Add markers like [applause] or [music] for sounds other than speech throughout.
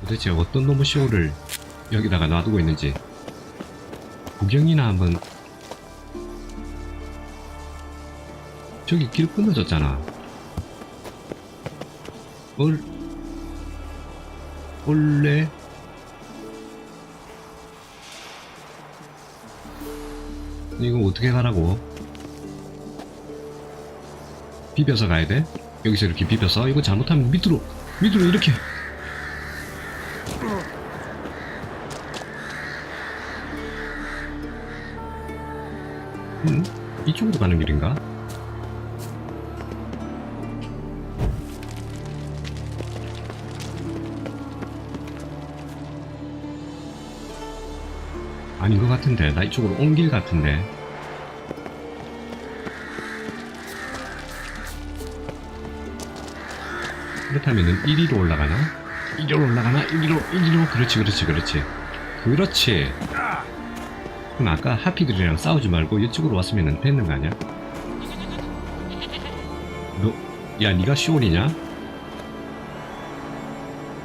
도대체 어떤 놈의 쇼를 여기다가 놔두고 있는지 구경이나 한번. 저기 길 끊어졌잖아. 얼 원래? 이거 어떻게 가라고? 비벼서 가야 돼? 여기서 이렇게 비벼서? 이거 잘못하면 밑으로 밑으로 이렇게 이쪽으로 가는 길인가? 아닌 것 같은데 나 이쪽으로 온 길 같은데 그렇다면은 1위로 올라가나? 1위로 올라가나? 1위로 1위로 그렇지 그렇지 그렇지 그렇지 그럼 아까 하피들이랑 싸우지 말고 이쪽으로 왔으면 됐는 거 아니야? 너, 야, 니가 시온이냐?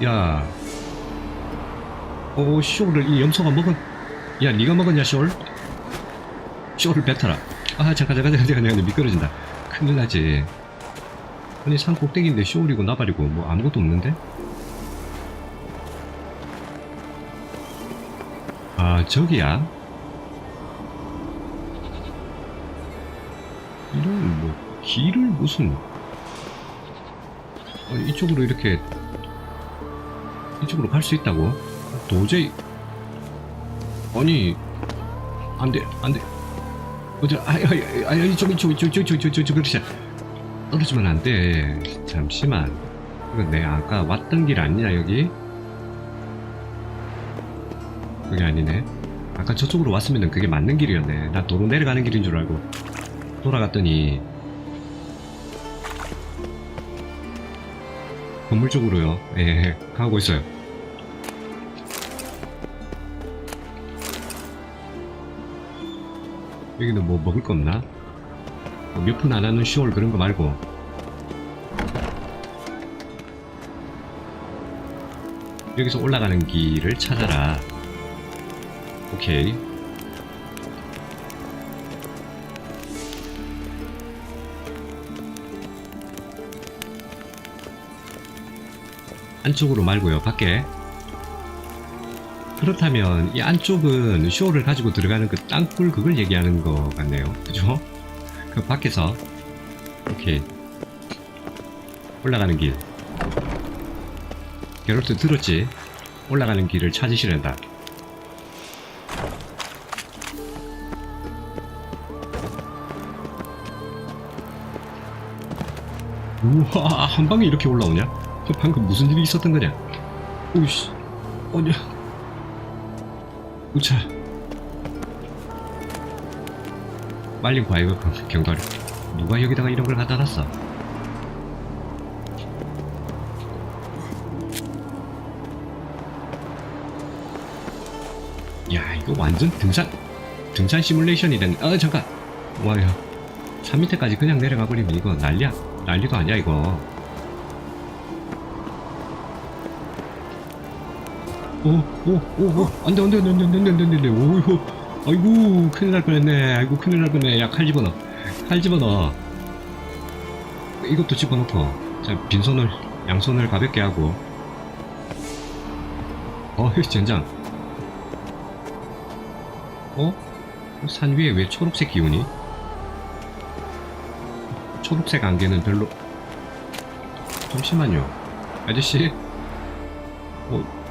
야, 어, 시올을 이 염소가 먹은, 야, 니가 먹었냐, 시올? 시올을 뱉어라. 아, 잠깐, 잠깐, 잠깐, 잠깐, 잠깐, 미끄러진다. 큰일 나지. 아니, 산 꼭대기인데 시올이고 나발이고 뭐 아무것도 없는데? 아, 저기야? 길을 무슨 어, 이쪽으로 이렇게 이쪽으로 갈 수 있다고? 도저히 아니 안돼 안돼. 어디 아이 아이 아이 이쪽 이쪽 이쪽 이쪽 이쪽 이쪽 이쪽 그렇지. 떨어지면 안돼. 잠시만. 이거 내가 아까 왔던 길 아니냐 여기? 그게 아니네. 아까 저쪽으로 왔으면 그게 맞는 길이었네. 나 도로 내려가는 길인 줄 알고 돌아갔더니 건물 쪽으로요. 예, 가고 있어요. 여기는 뭐 먹을 거 없나? 몇푼 안 하는 쇼월 그런 거 말고 여기서 올라가는 길을 찾아라. 오케이. 안쪽으로 말고요, 밖에. 그렇다면 이 안쪽은 쇼를 가지고 들어가는 그 땅굴 그걸 얘기하는 거 같네요. 그죠? 그 밖에서 오케이 올라가는 길. 게롤트 들었지? 올라가는 길을 찾으시란다. 우와 한 방에 이렇게 올라오냐? 저 방금 무슨 일이 있었던 거냐? 오이씨 어냐 우차. 빨리 과이거 경과를. 누가 여기다가 이런 걸 갖다 놨어? 야 이거 완전 등산 등산 시뮬레이션이 된 어 잠깐. 와야. 산 밑에까지 그냥 내려가 버리면 이거 난리야. 난리도 아니야 이거 오오오오. 안돼 안돼 안돼 안돼 안돼 안돼 안돼. 오이호 아이고 큰일 날 뻔했네. 아이고 큰일 날 뻔했네. 야 칼 집어넣어. 칼 집어넣어. 이것도 집어넣고. 자 빈손을 양손을 가볍게 하고. 어이 젠장. 어? 산 위에 왜 초록색 기운이? 초록색 안개는 별로. 잠시만요. 아저씨. 어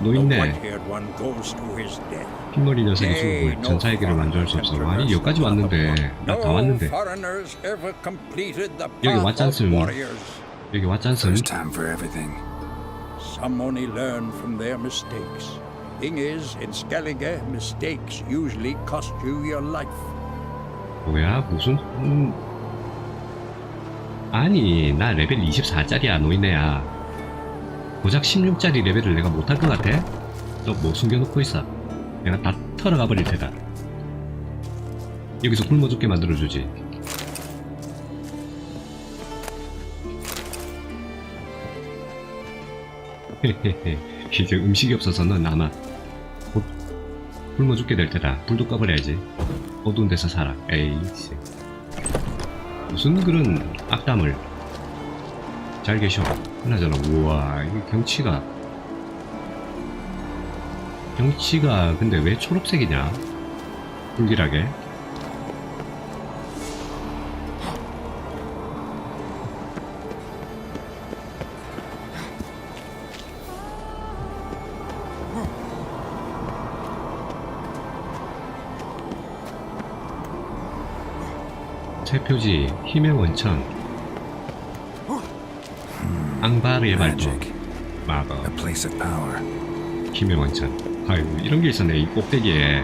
His death. 흰머리 녀석이 no 전차에게를 만족할 수 없어 아니 여기까지 왔는데 나 다 왔는데 여기 warriors. 여기 왔잖슨. Some only learn from their mistakes. Thing is, in Skellige, mistakes usually cost you your life. 뭐야 무슨 음... 아니 나 레벨 24짜리야 노인네야 고작 16짜리 레벨을 내가 못할 것 같아? 너 뭐 숨겨놓고 있어 내가 다 털어가 버릴 테다 여기서 굶어 죽게 만들어주지 헤헤헤 [laughs] 이제 음식이 없어서는 아마 곧 굶어 죽게 될 테다. 불도 꺼버려야지. 어두운 데서 살아. 에이씨. 무슨 그런 악담을. 잘 계셔. 그나저나, 우와, 이 경치가. 경치가 근데 왜 초록색이냐? 불길하게. 새 표지 힘의 원천 앙바르의 Magic, 마더 a place of power. 힘의 원천 아이고 이런 게 있었네 이 꼭대기에.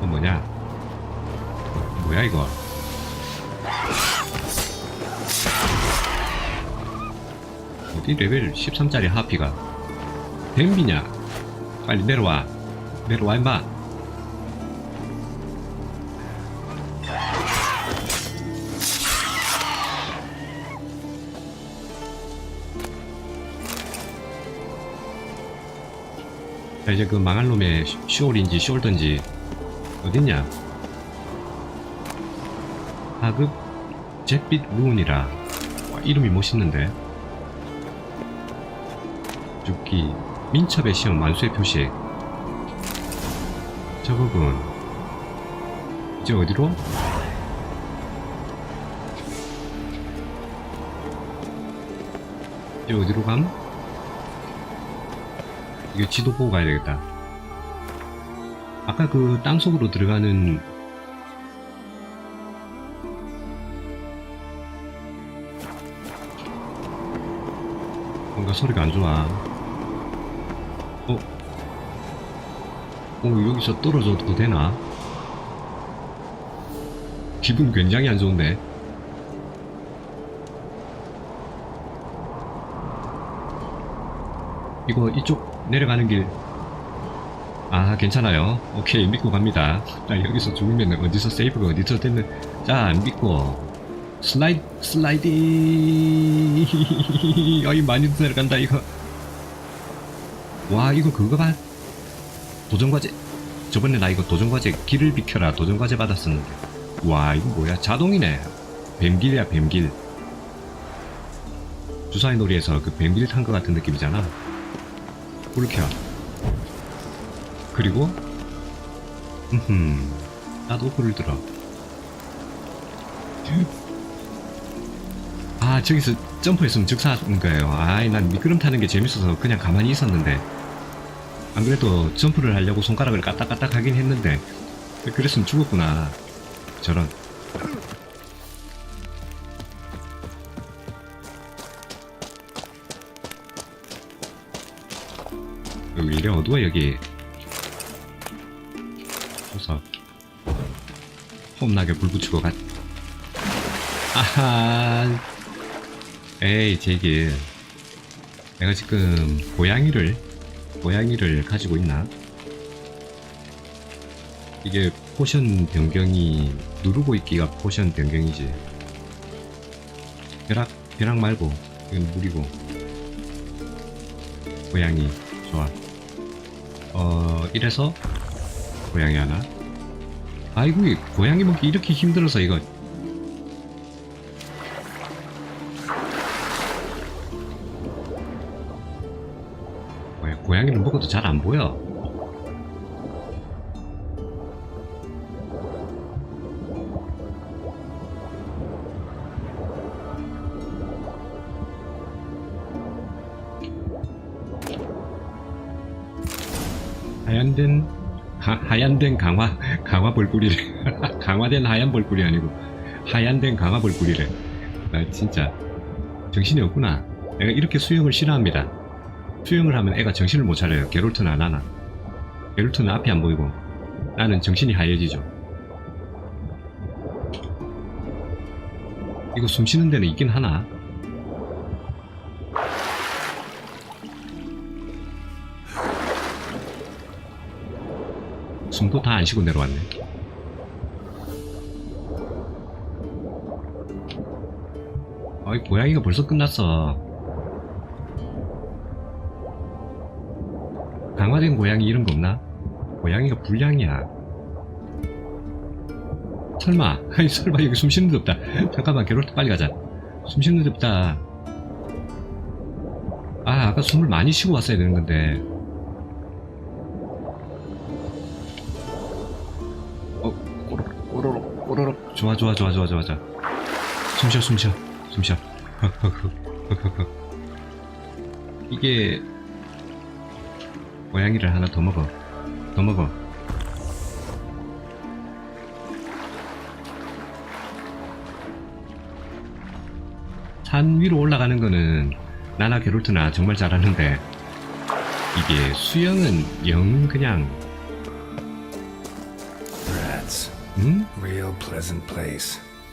어 뭐냐? 뭐야 이거? 어디 레벨 13짜리 하피가? 댐비냐? 빨리 내려와. 내려와 임마 이제 그 망할 놈의 시- 시올인지 시올던지 어딨냐? 하급 잿빛 루운이라. 와, 이름이 멋있는데? 죽기. 민첩의 시험 만수의 표시 저거군. 이제 어디로? 이제 어디로 감? 이거 지도 보고 가야 되겠다 아까 그 땅속으로 들어가는 뭔가 소리가 안 좋아 어? 어 여기서 떨어져도 되나? 기분 굉장히 안 좋은데 이거 이쪽 내려가는 길. 아 괜찮아요. 오케이 믿고 갑니다. 나 여기서 죽으면 어디서 세이브가 어디서 됐는 자 믿고. 슬라이드 슬라이딩 어이 [laughs] 많이 내려간다 이거. 와 이거 그거 봐. 도전과제. 저번에 나 이거 도전과제 길을 비켜라. 도전과제 받았었는데. 와 이거 뭐야? 자동이네. 뱀길이야 뱀길. 주사위 놀이에서 그 뱀길 탄 것 같은 느낌이잖아 불을 켜 그리고 음흠 나도 불을 들어. 아 저기서 점프했으면 즉사하는 거예요. 아이 난 미끄럼 타는 게 재밌어서 그냥 가만히 있었는데. 안 그래도 점프를 하려고 손가락을 까딱까딱 하긴 했는데. 그랬으면 죽었구나. 저런 여기 이래 어두워 여기. 우선 홈나게 불 붙이고 가 아하. 에이 제길 내가 지금 고양이를 고양이를 가지고 있나? 이게 포션 변경이 누르고 있기가 포션 변경이지. 벼락 벼락 말고 이건 물이고. 고양이 좋아 어 이래서 고양이 하나. 아이고 이 고양이 먹기 이렇게 힘들어서 이거. 뭐야, 고양이는 먹어도 잘 안 보여 하얀된 하, 하얀된 강화 강화 벌꿀이래 [laughs] 강화된 하얀 벌꿀이 아니고 하얀된 강화 벌꿀이래 나 진짜 정신이 없구나. 내가 이렇게 수영을 싫어합니다. 수영을 하면 애가 정신을 못 차려요. 게롤트는 안 하나. 게롤트는 앞이 안 보이고 나는 정신이 하얘지죠. 이거 숨 쉬는 데는 있긴 하나 숨도 다 안 쉬고 내려왔네. 어이 고양이가 벌써 끝났어. 강화된 고양이 이런 거 없나? 고양이가 불량이야. 설마 [laughs] 아니 설마 여기 숨 쉬는 데 없다. 잠깐만 게롤트 빨리 가자. 숨 쉬는 데 없다. 아 아까 숨을 많이 쉬고 왔어야 되는 건데 좋아 좋아 좋아 좋아 좋아 좋아. 숨쉬어 숨쉬어 숨쉬어. 이게 고양이를 하나 더 먹어. 더 먹어. 산 위로 올라가는 거는 나나 게롤트나 정말 잘하는데 이게 수영은 영 그냥. Rats.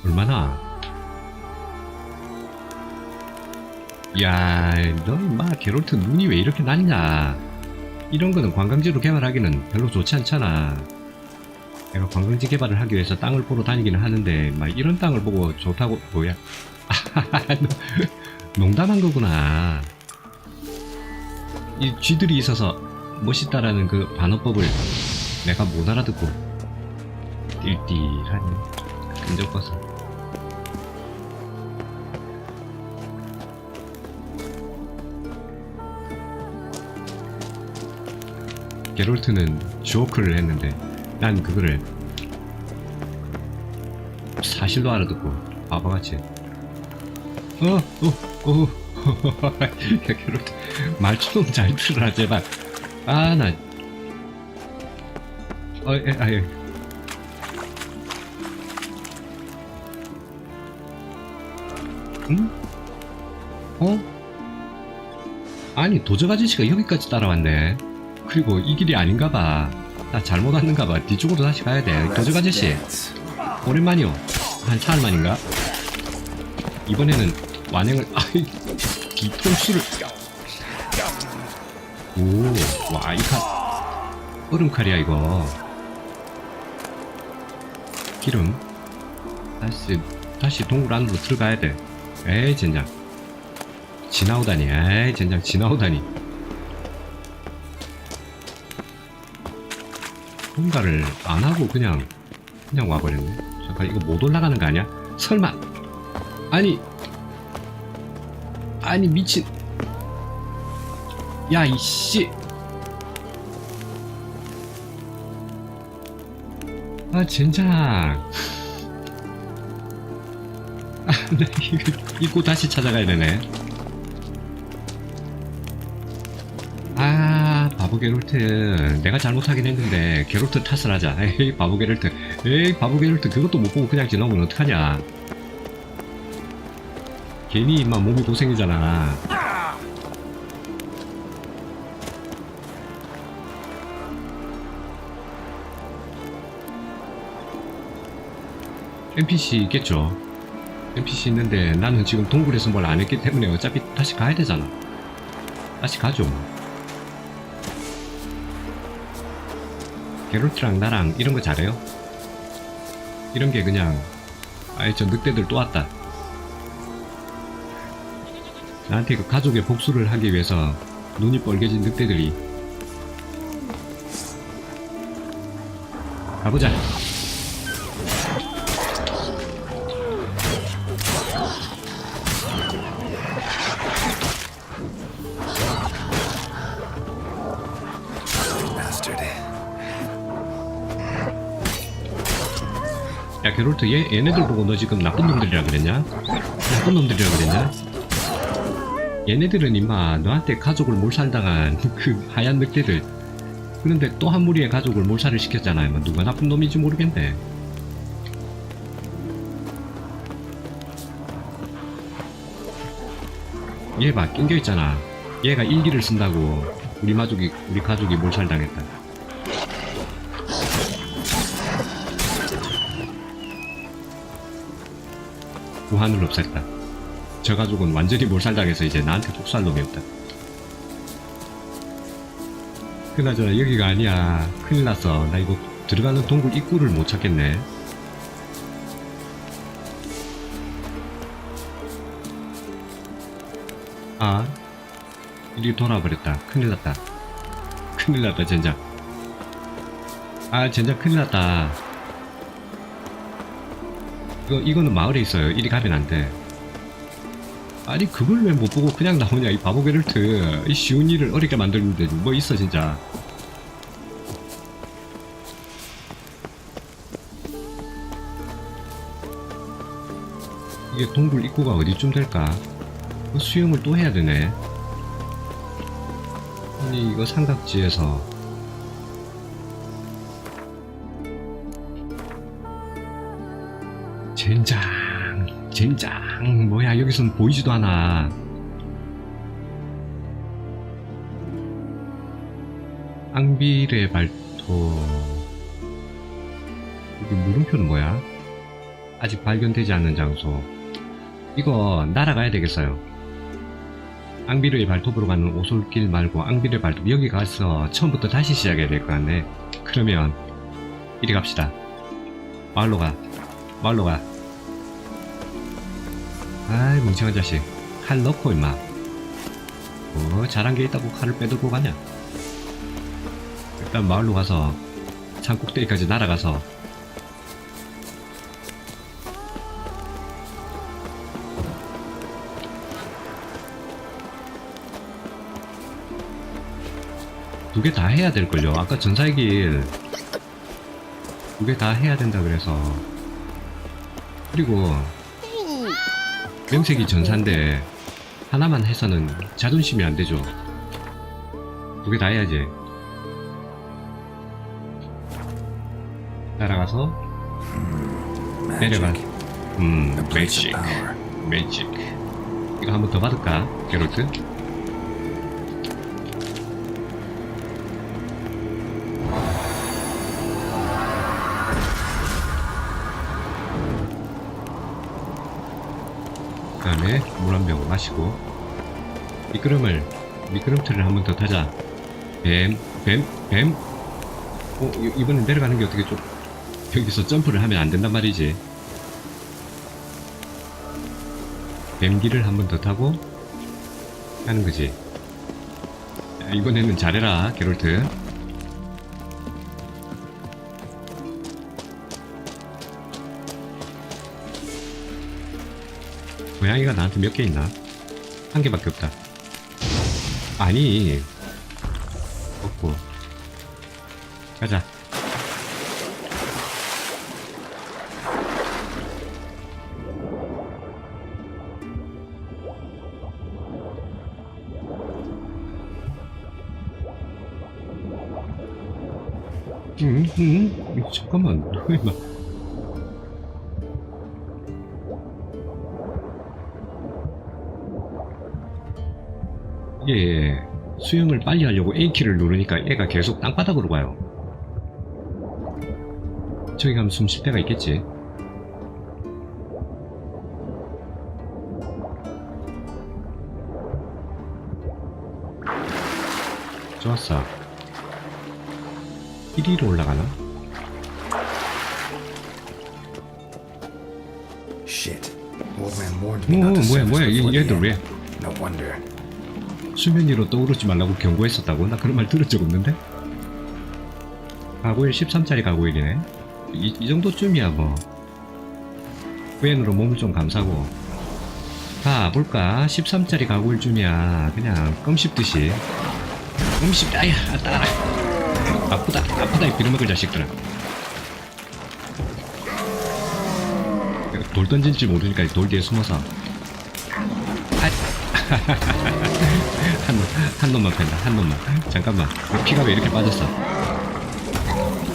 얼마나? 야, 너 임마 게롤트 눈이 왜 이렇게 낮냐? 이런 거는 관광지로 개발하기는 별로 좋지 않잖아. 내가 관광지 개발을 하기 위해서 땅을 보러 다니기는 하는데, 막 이런 땅을 보고 좋다고, 뭐야? 너 [laughs] 농담한 거구나. 이 쥐들이 있어서 멋있다라는 그 반어법을 내가 못 알아듣고, 띨띨하니. 끈적거서. 게롤트는 주워크를 했는데 난 그거를 사실로 알아듣고 바보같이 어, 어, 어, [laughs] 야, 게롤트 말투 좀잘 들어라 제발 아나 어, 에, 아, 예. 응? 어? 아니 도적 아저씨가 여기까지 따라왔네 그리고 이 길이 아닌가 봐. 나 잘못 왔는가 봐. 뒤쪽으로 다시 가야 돼. 도적 아저씨. 오랜만이요. 한 사흘 만인가? 이번에는 완행을, [laughs] 아이, 뒤통수를. 오, 와, 이 칼. 얼음칼이야, 이거. 기름. 다시, 다시 동굴 안으로 들어가야 돼. 에이, 젠장. 지나오다니, 에이, 젠장, 지나오다니. 뭔가를 안 하고 그냥 그냥 와버렸네. 잠깐 이거 못 올라가는 거 아니야? 설마? 아니 아니 미친 야 이씨 아 젠장 [laughs] 이거 다시 찾아가야 되네. 아 바보 게롤트. 내가 잘못하긴 했는데 게롤트 탓을 하자. [laughs] 에이 바보 게롤트. 에이 바보 게롤트. 그것도 못 보고 그냥 지나오면 어떡하냐? 괜히 임마 몸이 고생이잖아. NPC 있겠죠 NPC 있는데 나는 지금 동굴에서 뭘 안 했기 때문에 어차피 다시 가야 되잖아 다시 가죠 뭐. 게롤트랑 나랑 이런 거 잘해요? 이런 게 그냥 아이 저 늑대들 또 왔다 나한테 그 가족의 복수를 하기 위해서 눈이 뻘개진 늑대들이 가보자 야 게롤트 얘, 얘네들 보고 너 지금 나쁜 놈들이라 그랬냐? 나쁜 놈들이라 그랬냐? 얘네들은 임마 너한테 가족을 몰살당한 [laughs] 그 하얀 늑대들. 그런데 또 한 무리의 가족을 몰살을 시켰잖아 뭐 누가 나쁜 놈인지 모르겠네. 얘 봐 낑겨있잖아. 얘가 일기를 쓴다고 우리 가족이 우리 가족이 몰살당했다 구한을 없앴다. 저 가족은 완전히 몰살당해서 이제 나한테 복수할 놈이 없다. 그나저나 여기가 아니야. 큰일 났어. 나 이거 들어가는 동굴 입구를 못 찾겠네. 아 이리 돌아버렸다 큰일 났다 큰일 났다 젠장 아 젠장 큰일 났다 이거 이거는 마을에 있어요. 이리 가면 안 돼. 아니 그걸 왜 못 보고 그냥 나오냐 이 바보 게르트. 이 쉬운 일을 어렵게 만드는데 뭐 있어 진짜. 이게 동굴 입구가 어디쯤 될까? 그 수영을 또 해야 되네. 아니 이거 삼각지에서 젠장 젠장 뭐야 여기선 보이지도 않아. 앙비레 발토 여기 물음표는 뭐야? 아직 발견되지 않는 장소. 이거 날아가야 되겠어요. 앙비르의 발톱으로 가는 오솔길 말고 앙비르의 발톱 여기 가서 처음부터 다시 시작해야 될 것 같네. 그러면 이리 갑시다. 마을로 가. 마을로 가. 아이 뭉청한 자식. 칼 넣고 임마. 뭐 잘한 게 있다고 칼을 빼들고 가냐? 일단 마을로 가서 산 꼭대기까지 날아가서 두 개 다 해야 될걸요. 아까 전사의 길. 두 개 다 해야 된다 그래서. 그리고, 명색이 전사인데, 하나만 해서는 자존심이 안 되죠. 두 개 다 해야지. 따라가서, 내려가. 음, 매직. 매직. 이거 한 번 더 받을까? 게롤트? 마시고 미끄럼을 미끄럼틀을 한 번 더 타자. 뱀, 뱀, 뱀? 어, 이- 이번엔 내려가는 게 어떻게 좀 여기서 점프를 하면 안 된단 말이지. 뱀기를 한 번 더 타고 하는 거지. 야, 이번에는 잘해라 게롤트 고양이가 나한테 몇 개 있나? 한 개밖에 없다. 아니, 없고. 가자. 응, 응, 잠깐만, [laughs] 왜 막. 이게 수영을 빨리 하려고 A키를 누르니까 얘가 계속 땅바닥으로 가요. 저기 가면 숨 쉴 데가 있겠지. 좋았어. 1위로 올라가나? Shit. 오, to 뭐야, 뭐야, the 얘들 왜? No wonder. 수면 위로 떠오르지 말라고 경고했었다고? 나 그런 말 들은 적 없는데? 가구일 13짜리 가구일이네. 이, 이 정도쯤이야 뭐. 후엔으로 몸을 좀 감싸고. 가 볼까? 13짜리 가구일쯤이야. 그냥 껌 씹듯이. 껌 씹, 아야, 따라. 아프다, 아프다, 이 빌어먹을 자식들아. 돌 던질지 모르니까 돌 뒤에 숨어서. 아, [laughs] 한, 놈, 한 놈만 팬다, 한 놈만. 잠깐만. 왜 피가 왜 이렇게 빠졌어?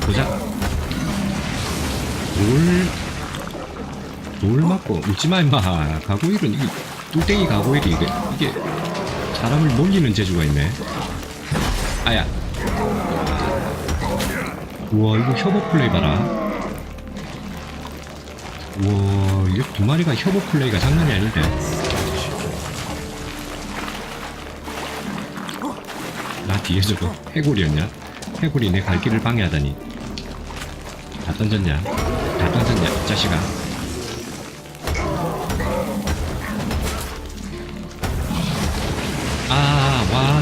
보자. 돌, 돌 맞고, 웃지마, 임마. 가고일은, 이게, 뚱땡이 가고일이, 이게, 이게, 사람을 놀리는 재주가 있네. 아야. 우와, 이거 협업 플레이 봐라. 우와, 이게 두 마리가 협업 플레이가 장난이 아닌데. 뒤에 저거 해골이었냐? 해골이 내 갈 길을 방해하다니. 다 던졌냐? 다 던졌냐, 이 자식아.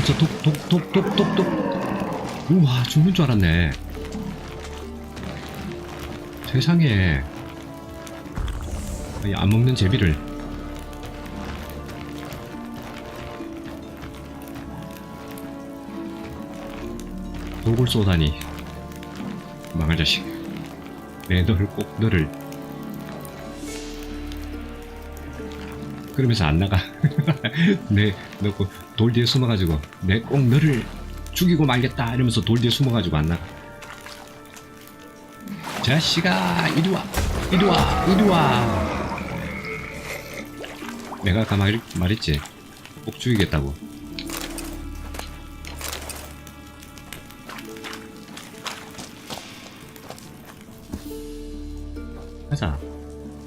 벌써 독, 독, 독, 독, 독, 독. 우와, 죽는 줄 알았네. 세상에. 이안 먹는 제비를. 독을 쏘다니. 망할 자식. 내 너를 꼭 너를. 그러면서 안 나가. [laughs] 내, 너돌 뒤에 숨어가지고, 내 꼭 너를 죽이고 말겠다. 이러면서 돌 뒤에 숨어가지고 안 나가. 자식아, 이리 와. 이리 와. 이리 와. 내가 말, 말했지. 꼭 죽이겠다고.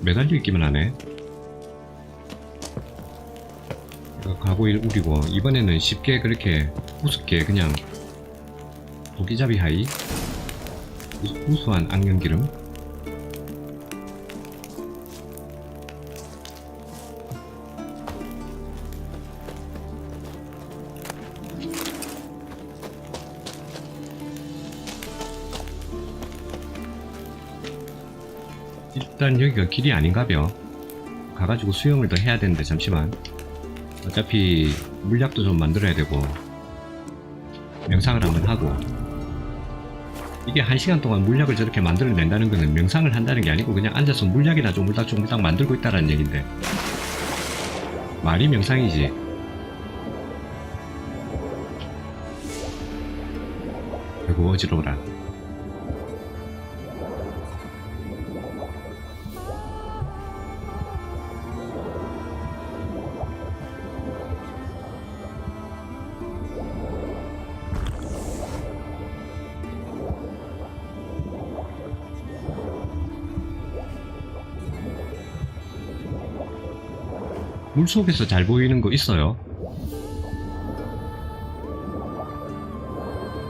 매달려 있기만 하네. 가고 일 우리고 이번에는 쉽게 그렇게 우습게 그냥 도끼잡이 하이 우- 우수한 악령기름 일단 여기가 길이 아닌가벼. 가가지고 수영을 더 해야 되는데 잠시만. 어차피 물약도 좀 만들어야 되고 명상을 한번 하고. 이게 한 시간 동안 물약을 저렇게 만들어낸다는 거는 명상을 한다는 게 아니고 그냥 앉아서 물약이나 조물딱 만들고 있다라는 얘긴데. 말이 명상이지. 아이고 어지러워라 물속에서 잘 보이는 거 있어요?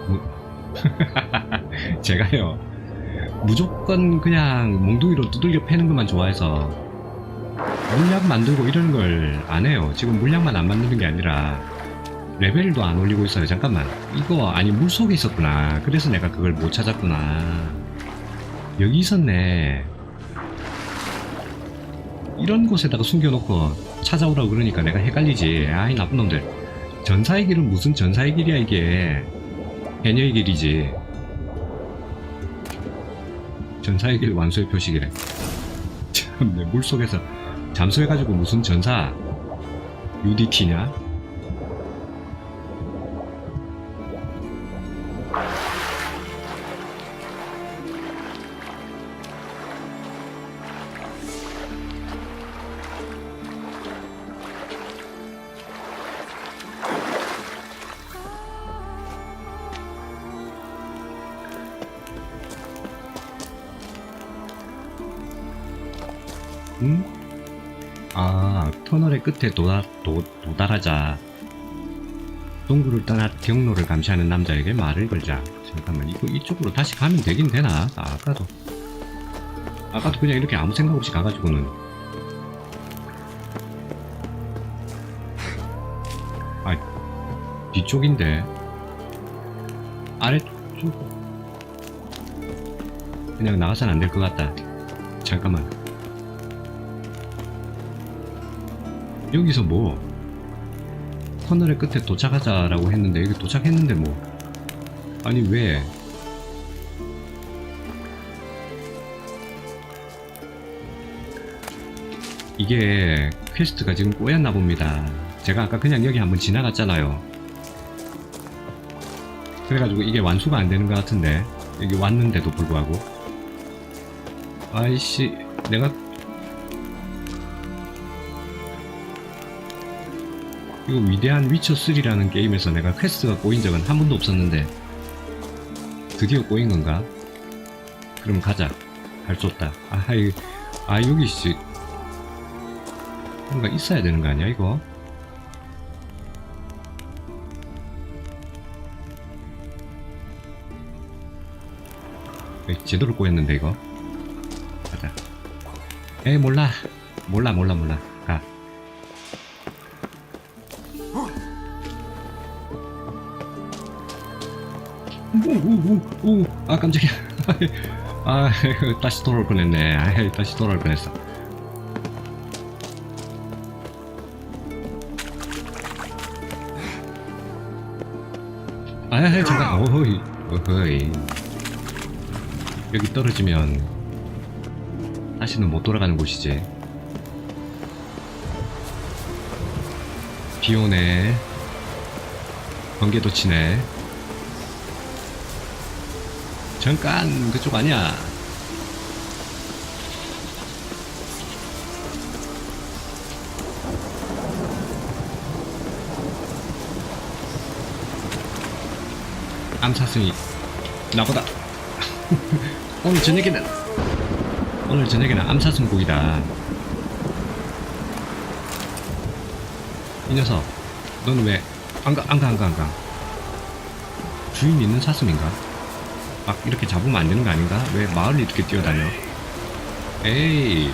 무- [laughs] 제가요 무조건 그냥 몽둥이로 두들겨 패는 것만 좋아해서 물약 만들고 이런 걸 안 해요. 지금 물약만 안 만드는 게 아니라 레벨도 안 올리고 있어요. 잠깐만. 이거 아니 물속에 있었구나. 그래서 내가 그걸 못 찾았구나. 여기 있었네 이런 곳에다가 숨겨놓고 찾아오라고 그러니까 내가 헷갈리지. 아이 나쁜 놈들. 전사의 길은 무슨 전사의 길이야 이게? 해녀의 길이지. 전사의 길 완수의 표식이래. 참내 물속에서 잠수해가지고 무슨 전사 UDT냐 응? 아, 터널의 끝에 도다, 도, 도달하자. 동굴을 떠나 경로를 감시하는 남자에게 말을 걸자. 잠깐만, 이거 이쪽으로 다시 가면 되긴 되나? 아, 아까도. 아까도 그냥 이렇게 아무 생각 없이 가가지고는. 아, 뒤쪽인데. 아래쪽. 그냥 나가선 안 될 것 같다. 잠깐만. 여기서 뭐 터널의 끝에 도착하자라고 했는데 여기 도착했는데 뭐. 아니 왜? 이게 퀘스트가 지금 꼬였나 봅니다. 제가 아까 그냥 여기 한번 지나갔잖아요. 그래가지고 이게 완수가 안 되는 것 같은데 여기 왔는데도 불구하고. 아이씨 내가 이거 위대한 위쳐3라는 게임에서 내가 퀘스트가 꼬인 적은 한 번도 없었는데 드디어 꼬인 건가? 그럼 가자. 할 수 없다. 아, 이, 아 여기 씨 뭔가 있어야 되는 거 아니야 이거? 제대로 꼬였는데 이거? 가자. 에이 몰라. 몰라 몰라 몰라 오오오오 아 깜짝이야. [laughs] 아 다시 돌아올 뻔했네. 아 다시 돌아올 뻔했어. 아 잠깐 어허이 어허이. 여기 떨어지면 다시는 못 돌아가는 곳이지. 비 오네. 번개도 치네 잠깐 그쪽 아니야. 암사슴이 나보다. [laughs] 오늘 저녁에는 오늘 저녁에는 암사슴 고기다. 이 녀석 너는 왜 안가 안가 안가 안가. 주인 있는 사슴인가? 막 이렇게 잡으면 안 되는 거 아닌가? 왜 마을을 이렇게 뛰어다녀? 에이.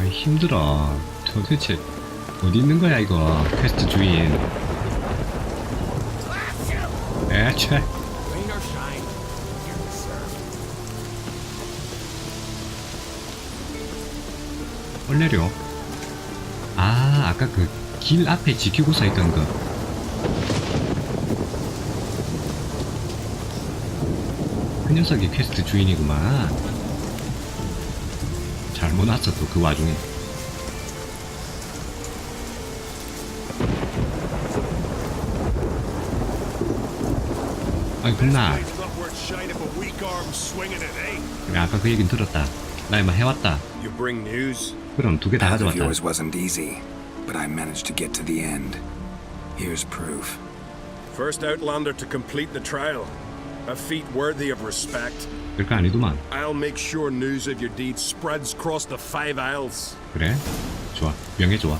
아이 힘들어. 도대체 어디 있는 거야 이거? 퀘스트 주인. 에채 얼레려. 아 아까 그 길 앞에 지키고 서 있던 거. 그 녀석이 퀘스트 주인이구만. 잘못 왔어 또 그 와중에. 아이 swinging it, eh? 그래 아까 그 얘긴 들었다. 나 이마 해왔다. You bring news? 그럼 두 개 다 Path of 가져왔다 yours wasn't easy, but I managed to get to the end. Here's proof. First Outlander to complete the trial. A feat worthy of respect. 별거 아니더만 I'll make sure news of your deeds spreads across the Five Isles. 그래 좋아 명예 좋아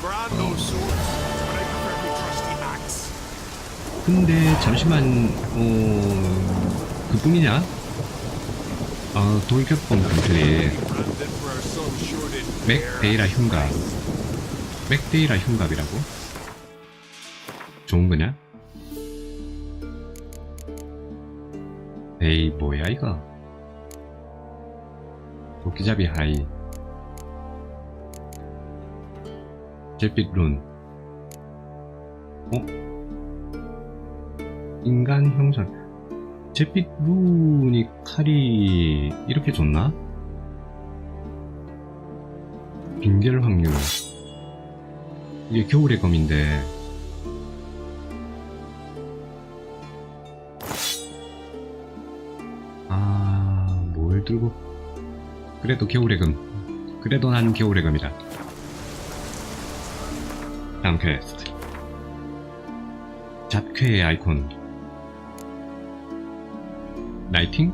Brand no swords, but I prefer my trusty axe. 근데 잠시만 어 그뿐이냐? 어 돌격범 컴플릿 Branded 맥데이라 흉갑 맥데이라 흉갑이라고? 좋은 거냐? 에이 뭐야 이거 도끼잡이 하이 잿빛 룬 어? 인간 형상 잿빛 룬이 칼이 이렇게 좋나? 빙결 확률. 이게 겨울의 검인데. 아 뭘 들고. 그래도 겨울의 검. 그래도 나는 겨울의 검이다. 다음 퀘스트. 잡쾌의 아이콘. 라이팅?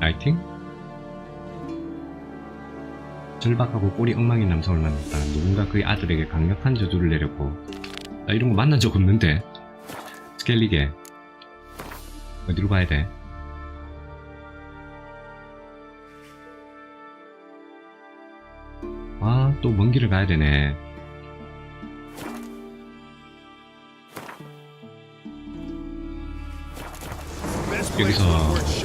라이팅? 절박하고 꼬리 엉망인 남성을 만났다. 누군가 그의 아들에게 강력한 저주를 내렸고 나 이런 거 만난 적 없는데 스켈리게 어디로 가야 돼? 아 또 먼 길을 가야 되네 여기서 eh?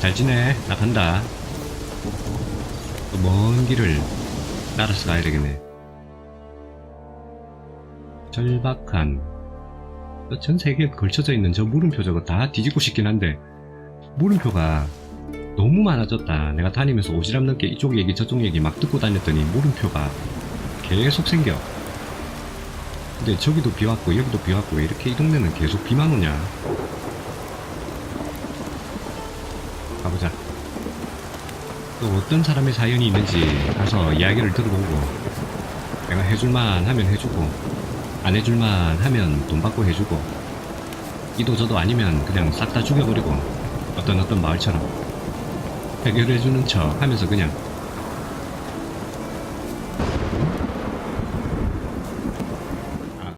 잘 지내 나 간다 또 먼 길을 따라서 가야 되겠네. 절박한 어, 전 세계에 걸쳐져 있는 저 물음표 저거 다 뒤집고 싶긴 한데 물음표가 너무 많아졌다. 내가 다니면서 오지랖 넘게 이쪽 얘기 저쪽 얘기 막 듣고 다녔더니 물음표가 계속 생겨. 근데 저기도 비 왔고 여기도 비 왔고 왜 이렇게 이 동네는 계속 비만 오냐? 가보자. 또 어떤 사람의 사연이 있는지 가서 이야기를 들어보고 내가 해줄만 하면 해주고 안 해줄만 하면 돈 받고 해주고 이도 저도 아니면 그냥 싹 다 죽여버리고 어떤 어떤 마을처럼 해결해주는 척 하면서 그냥